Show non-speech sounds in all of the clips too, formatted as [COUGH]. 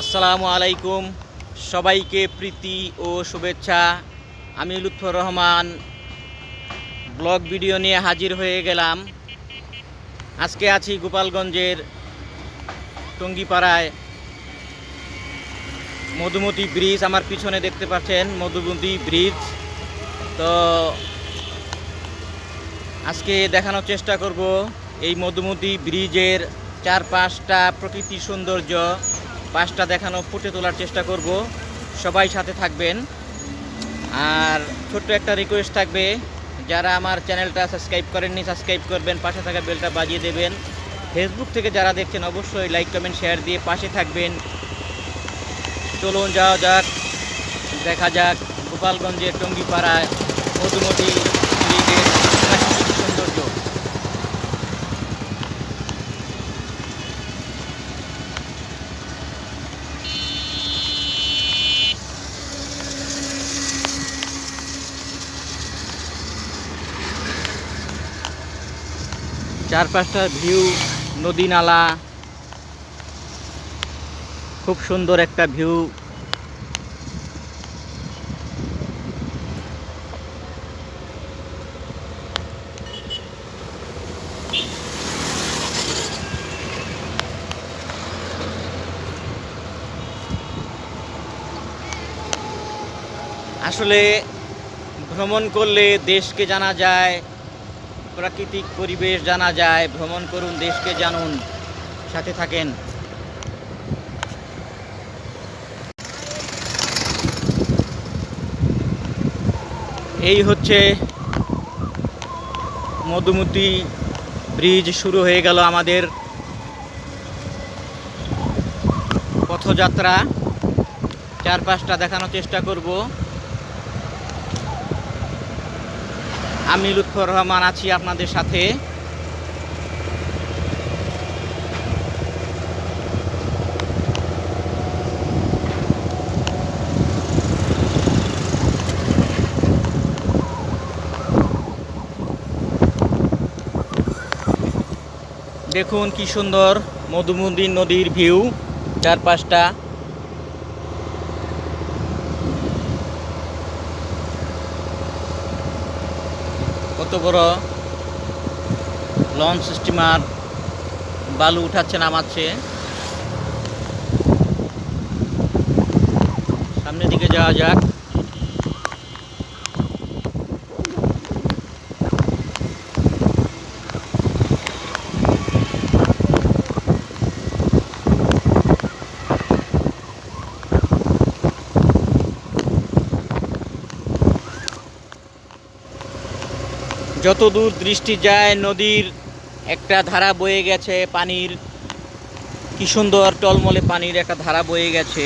আসসালামু আলাইকুম। সবাইকে প্রীতি ও শুভেচ্ছা। আমি লুৎফর রহমান। ব্লগ ভিডিও নিয়ে হাজির হয়ে গেলাম। আজকে আছি গোপালগঞ্জের টঙ্গিপাড়ায়। মধুমতি ব্রিজ, আমার পিছনে দেখতে পাচ্ছেন মধুমতি ব্রিজ। তো আজকে দেখানোর চেষ্টা করব এই মধুমতি ব্রিজের চার পাঁচটা প্রকৃতি সৌন্দর্য। পাঁচটা দেখানো ফুটে তোলার চেষ্টা করব। সবাই সাথে থাকবেন। আর ছোট্ট একটা রিকোয়েস্ট থাকবে, যারা আমার চ্যানেলটা সাবস্ক্রাইব করেননি সাবস্ক্রাইব করবেন, পাশে থাকা বেলটা বাজিয়ে দেবেন। ফেসবুক থেকে যারা দেখছেন, অবশ্যই লাইক কমেন্ট শেয়ার দিয়ে পাশে থাকবেন। চলুন যাওয়া যাক, দেখা যাক গোপালগঞ্জের টঙ্গিপাড়ায় মধুমতি ব্রিজের প্রাকৃতিক সৌন্দর্য চার পাঁচটা ভিউ নদী নালা, খুব সুন্দর একটা ভিউ আসলে ভ্রমণ করলে দেশকে জানা যায় প্রাকৃতিক পরিবেশ জানা যায়, ভ্রমণ করুন, দেশকে জানুন, সাথে থাকেন। এই হচ্ছে মধুমতি ব্রিজ, শুরু হয়ে গেল আমাদের পথযাত্রা। চারপাশটা দেখানোর চেষ্টা করব। আমি লুৎফর রহমান আছি আপনাদের সাথে। দেখুন কি সুন্দর মধুমতি নদীর ভিউ চার কত বড় লঞ্চ স্টিমার বালু উঠাচ্ছে নামাচ্ছে। সামনের দিকে যাওয়া যাক। যত দূর দৃষ্টি যায়, নদীর একটা ধারা বয়ে গেছে, পানির কি সুন্দর টলমলে পানির একটা ধারা বয়ে গেছে।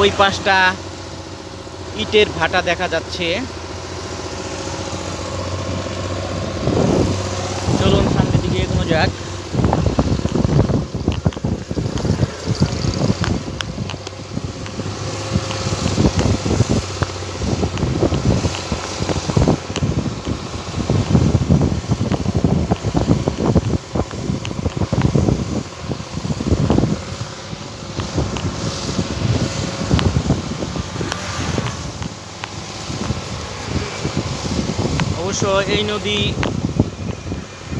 ওই পাশটা ইটের ভাটা দেখা যাচ্ছে। চলুন সামনের দিকে এগোনো যাক। অবশ্য এই নদী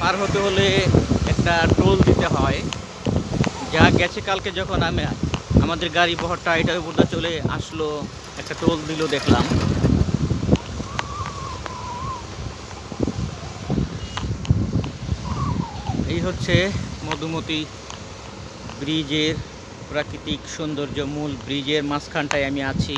পার হতে হলে একটা টোল দিতে হয়। যা গেছে কালকে যখন আমি আমাদের গাড়ি বহরটা এটার উপর চলে আসলো, একটা টোল দিল দেখলাম। এই হচ্ছে মধুমতি ব্রিজের প্রাকৃতিক সৌন্দর্য মূল ব্রিজের মাঝখানটায় আমি আছি।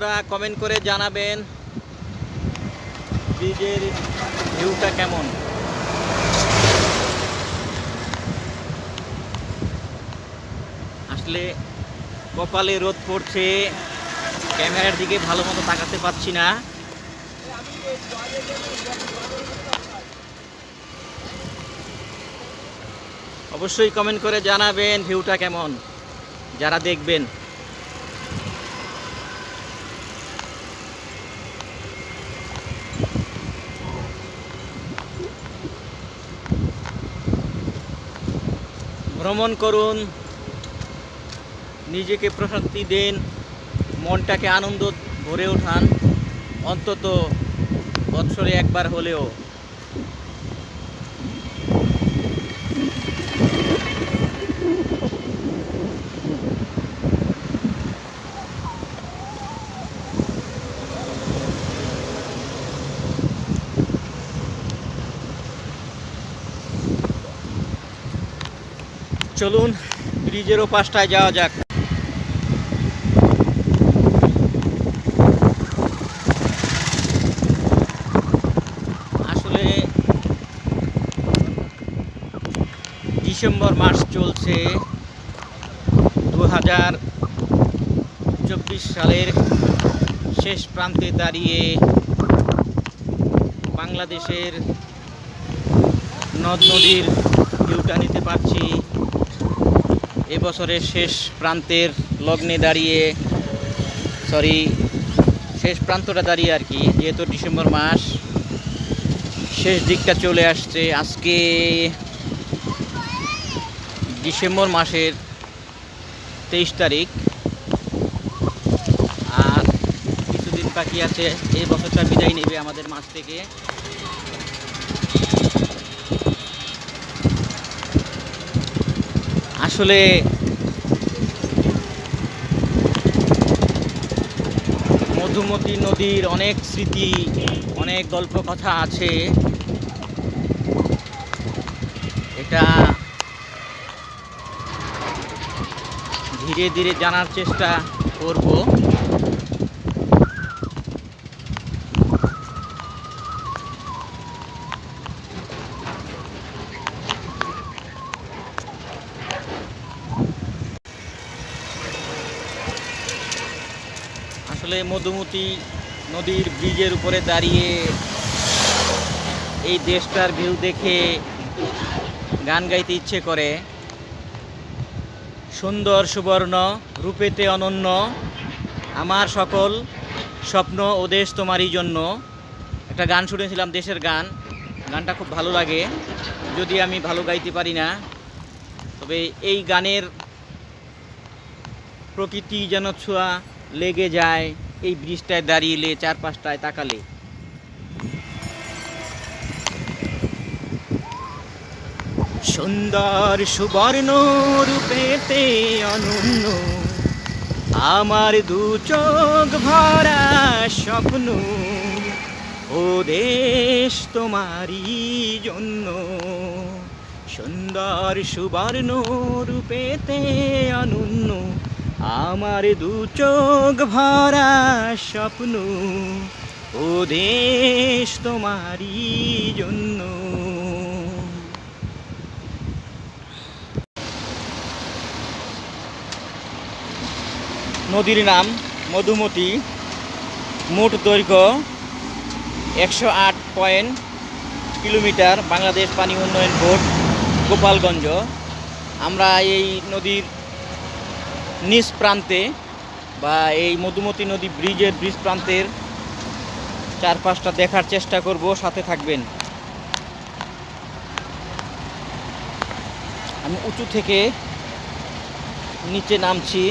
বন্ধুরা কমেন্ট করে জানাবেন ব্রিজের ভিউটা কেমন? আসলে কপালে রোদ পড়ছে, ক্যামেরার দিকে ভালো মতো তাকাতে পারছি না। অবশ্যই কমেন্ট করে জানাবেন ভিউটা কেমন, যারা দেখবেন। ভ্রমণ করুন নিজেকে প্রশান্তি দিন মনটাকে আনন্দ ভরে ওঠান অন্তত বৎসরে একবার হলেও। চলুন, ব্রিজের ওপাশটায় যাওয়া যাক। আসলে ডিসেম্বর মাস চলছে দু হাজার চব্বিশ সালের শেষ প্রান্তে দাঁড়িয়ে বাংলাদেশের নদ নদীর ভিউটা নিতে পারছি। এবছরের শেষ প্রান্তের লগ্নে দাঁড়িয়ে সরি শেষ প্রান্তটা দাঁড়িয়ে আর কি, যেহেতু ডিসেম্বর মাস, শেষ দিকটা চলে আসছে। আজকে ডিসেম্বর মাসের তেইশ তারিখ। আর কিছুদিন বাকি আছে, এই বছরটা বিদায় নেবে আমাদের মাস থেকে। আসলে মধুমতি নদীর অনেক স্মৃতি, অনেক গল্প কথা আছে। এটা ধীরে ধীরে জানার চেষ্টা করব। আসলে মধুমতি নদীর ব্রিজের উপরে দাঁড়িয়ে এই দেশটার ভিউ দেখে গান গাইতে ইচ্ছে করে। সুন্দর, সুবর্ণ, রূপেতে অনন্য, আমার সকল স্বপ্ন ও দেশ তোমারই জন্য। একটা গান শুনেছিলাম, দেশের গান। গানটা খুব ভালো লাগে, যদি আমি ভালো গাইতে পারি না, তবে এই গানের প্রকৃতি যেন ছোঁয়া লেগে যায়, এই ব্রিজটায় দাঁড়িয়ে চারপাশটায় তাকালে। সুন্দর সুবর্ণ রূপেতে অনন্য, আমার দু চোখ ভরা স্বপ্ন, ও দেশ তোমারই জন্য। সুন্দর সুবর্ণ রূপেতে অনন্য আমার দু চোখ ভরা স্বপ্ন, ও দেশ তোমারই জন্য। নদীর নাম মধুমতি, মোট দৈর্ঘ্য একশো আট পয়েন্ট কিলোমিটার, বাংলাদেশ পানি উন্নয়ন বোর্ড, গোপালগঞ্জ। আমরা এই নদীর নিচ প্রান্তে বা এই মধুমতি নদী ব্রিজের ব্রিজ প্রান্তের চারপাশটা দেখার চেষ্টা করব, সাথে থাকবেন। আমি উঁচু থেকে নিচে নামছি।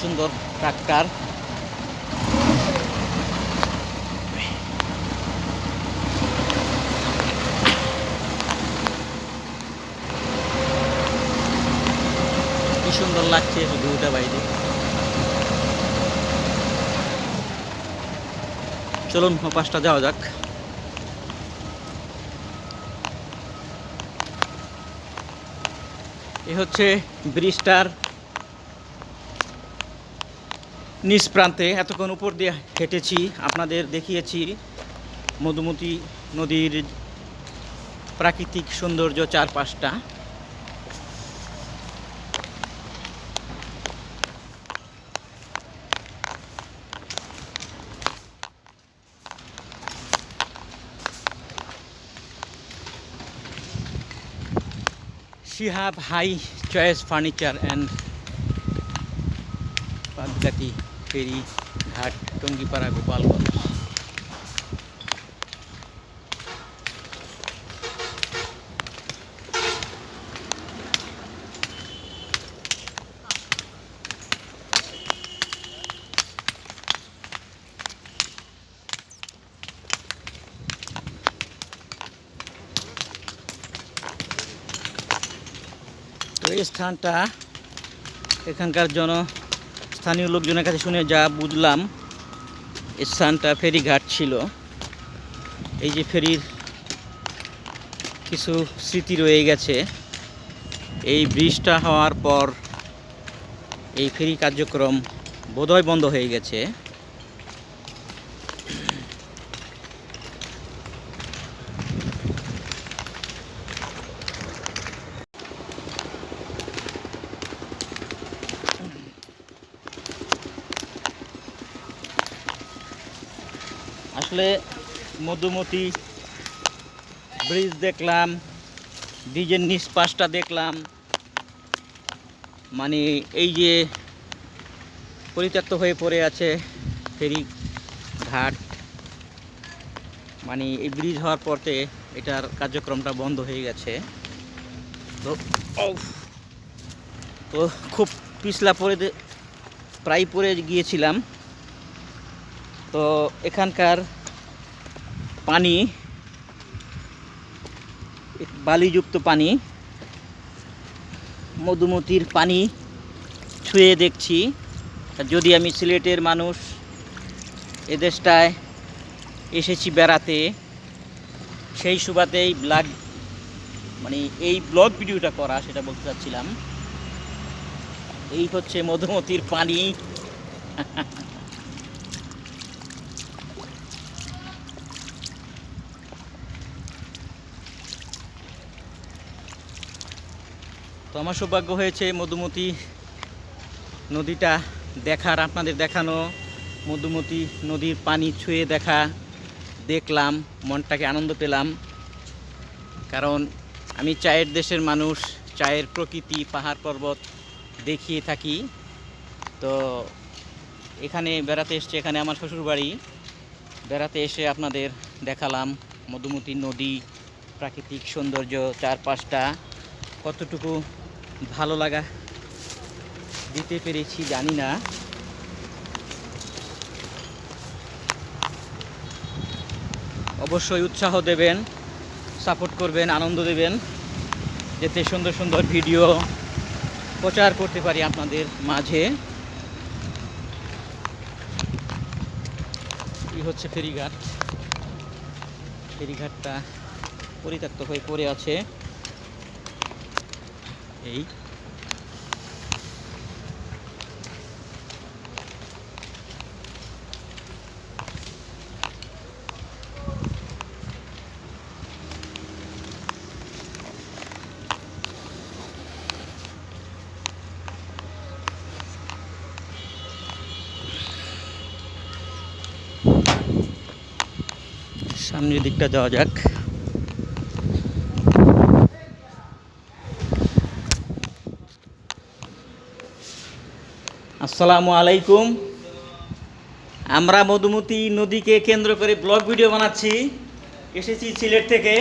সুন্দর ট্রাক্টর। কি সুন্দর লাগছে ভিউটা বাইরে। চলুন, ও পাশটা যাওয়া যাক। এ হচ্ছে ব্রিজটার নিচ প্রান্তে এতক্ষণ উপর দিয়ে হেঁটেছি, আপনাদের দেখিয়েছি মধুমতি নদীর প্রাকৃতিক সৌন্দর্য চারপাশটা। Shihab high choice furniture and Patgati ferry Ghat Tungipara Gopalganj তো এই স্থানটা এখানকার জন স্থানীয় লোকজনের কাছে শুনে যা বুঝলাম স্থানটা ফেরিঘাট ছিল। এই যে ফেরির কিছু স্মৃতি রয়ে গেছে। এই ব্রিজটা হওয়ার পর এই ফেরি কার্যক্রম বোধহয় বন্ধ হয়ে গেছে। আসলে মধুমতি ব্রিজ দেখলাম ব্রিজের নিচ পাশটা দেখলাম। মানে এই যে পরিত্যক্ত হয়ে পড়ে আছে ফেরি ঘাট। মানে এই ব্রিজ হওয়ার পরতে এটার কার্যক্রমটা বন্ধ হয়ে গেছে। তো তো খুব পিছলা পড়ে প্রায় পড়ে গিয়েছিলাম। তো এখানকার পানি, বালিযুক্ত পানি, মধুমতির পানি ছুঁয়ে দেখছি। যদি আমি সিলেটের মানুষ এদেশটায় এসেছি বেড়াতে, সেই সুবাদেই ব্লাগ মানে এই ব্লগ ভিডিওটা করা সেটা বলতে চাচ্ছিলাম। এই হচ্ছে মধুমতির পানি। [LAUGHS] তো আমার সৌভাগ্য হয়েছে মধুমতি নদীটা দেখার, আপনাদের দেখানো। মধুমতি নদীর পানি ছুঁয়ে দেখা, দেখলাম, মনটাকে আনন্দ পেলাম। কারণ আমি চায়ের দেশের মানুষ, চায়ের প্রকৃতি, পাহাড় পর্বত দেখিয়ে থাকি। তো এখানে বেড়াতে এসছে, এখানে আমার শ্বশুরবাড়ি। বেড়াতে এসে আপনাদের দেখালাম মধুমতি নদী, প্রাকৃতিক সৌন্দর্য, চারপাশটা, কতটুকু ভালো লাগা। দিতে পেরেছি, জানি না। অবশ্যই উৎসাহ দেবেন, সাপোর্ট করবেন, আনন্দ দেবেন, যাতে সুন্দর সুন্দর ভিডিও প্রচার করতে পারি আপনাদের মাঝে। এই হচ্ছে ফেরিঘাট। ফেরিঘাটটা পরিত্যক্ত হয়ে পড়ে আছে। এই। সামনের দিকটা যাওয়া যাক। আসসালামু আলাইকুম। আমরা মধুমতি নদীকে কেন্দ্র করে ব্লগ ভিডিও বানাচ্ছি। এসেছি সিলেট থেকে।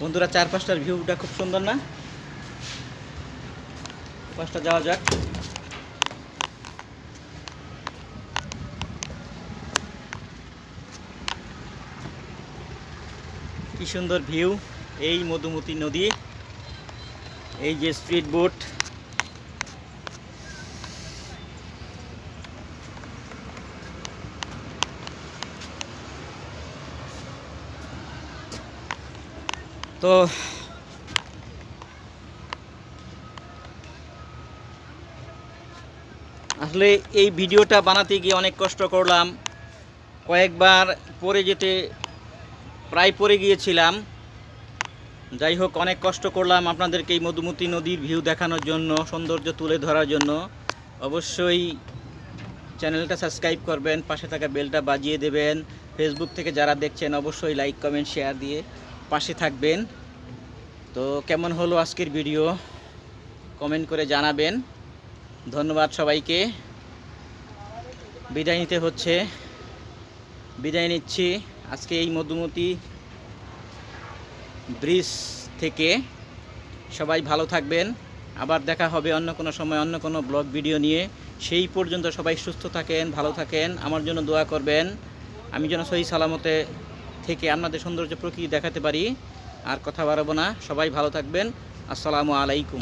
বন্ধুরা চার পাঁচটার ভিউটা খুব সুন্দর না? পাঁচটা যাওয়া যাক। কি সুন্দর ভিউ। এই মধুমতি নদী, এই যে স্পিড বোট তো আসলে এই ভিডিওটা বানাতে গিয়ে অনেক কষ্ট করলাম। কয়েকবার পরে যেতে প্রায় পড়ে গিয়েছিলাম। যাই হোক, অনেক কষ্ট করলাম আপনাদেরকে এই মধুমতি নদীর ভিউ দেখানোর জন্য, সৌন্দর্য তুলে ধরার জন্য। অবশ্যই চ্যানেলটা সাবস্ক্রাইব করবেন, পাশে থাকা বেলটা বাজিয়ে দেবেন। ফেসবুক থেকে যারা দেখছেন, অবশ্যই লাইক, কমেন্ট, শেয়ার দিয়ে পাশে থাকবেন। তো কেমন হলো আজকের ভিডিও? কমেন্ট করে জানাবেন। ধন্যবাদ সবাইকে। বিদায় নিতে হচ্ছে। বিদায় নিচ্ছি। আজকে এই মধুমতি ব্রিজ থেকে। সবাই ভালো থাকবেন। আবার দেখা হবে অন্য কোনো সময়, অন্য কোনো ব্লগ ভিডিও নিয়ে। সেই পর্যন্ত সবাই সুস্থ থাকেন, ভালো থাকেন। আমার জন্য দোয়া করবেন। আমি যেন সহি সালামতে থেকে আপনাদের সৌন্দর্য প্রকৃতি দেখাতে পারি। আর কথা বাড়াবো না। সবাই ভালো থাকবেন। আসসালামু আলাইকুম।